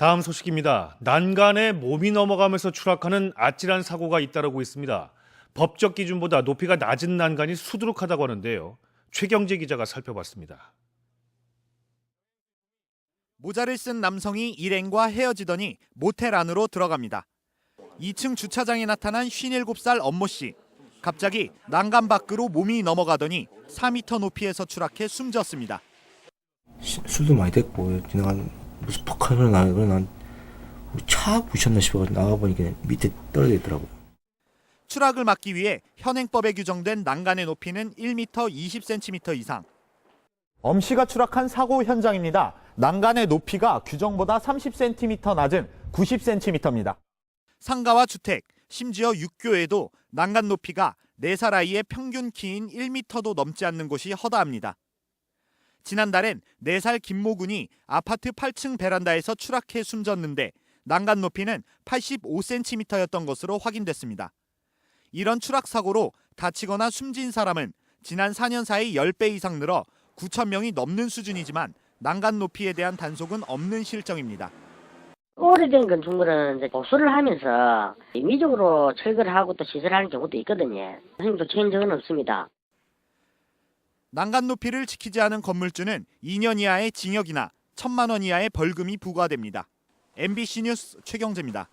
다음 소식입니다. 난간에 몸이 넘어가면서 추락하는 아찔한 사고가 잇따르고 있습니다. 법적 기준보다 높이가 낮은 난간이 수두룩하다고 하는데요. 최경재 기자가 살펴봤습니다. 모자를 쓴 남성이 일행과 헤어지더니 모텔 안으로 들어갑니다. 2층 주차장에 나타난 57살 엄모 씨. 갑자기 난간 밖으로 몸이 넘어가더니 4m 높이에서 추락해 숨졌습니다. 시- 술도 많이 됐고 지나간 무슨 퍽 하면 나 그래 난차 부셨나 싶어가지고 나가보니까 밑에 떨어져 있더라고. 추락을 막기 위해 현행법에 규정된 난간의 높이는 1m 20cm 이상. 엄 씨가 추락한 사고 현장입니다. 난간의 높이가 규정보다 30cm 낮은 90cm입니다. 상가와 주택, 심지어 육교에도 난간 높이가 4살 아이의 평균 키인 1m도 넘지 않는 곳이 허다합니다. 지난달엔 4살 김모군이 아파트 8층 베란다에서 추락해 숨졌는데 난간 높이는 85cm였던 것으로 확인됐습니다. 이런 추락 사고로 다치거나 숨진 사람은 지난 4년 사이 10배 이상 늘어 9천 명이 넘는 수준이지만 난간 높이에 대한 단속은 없는 실정입니다. 오래된 건축물은 이제 보수를 하면서 임의적으로 철거를 하고 또 시설하는 경우도 있거든요. 선생님도 체인 적은 없습니다. 난간 높이를 지키지 않은 건물주는 2년 이하의 징역이나 1천만 원 이하의 벌금이 부과됩니다. MBC 뉴스 최경재입니다.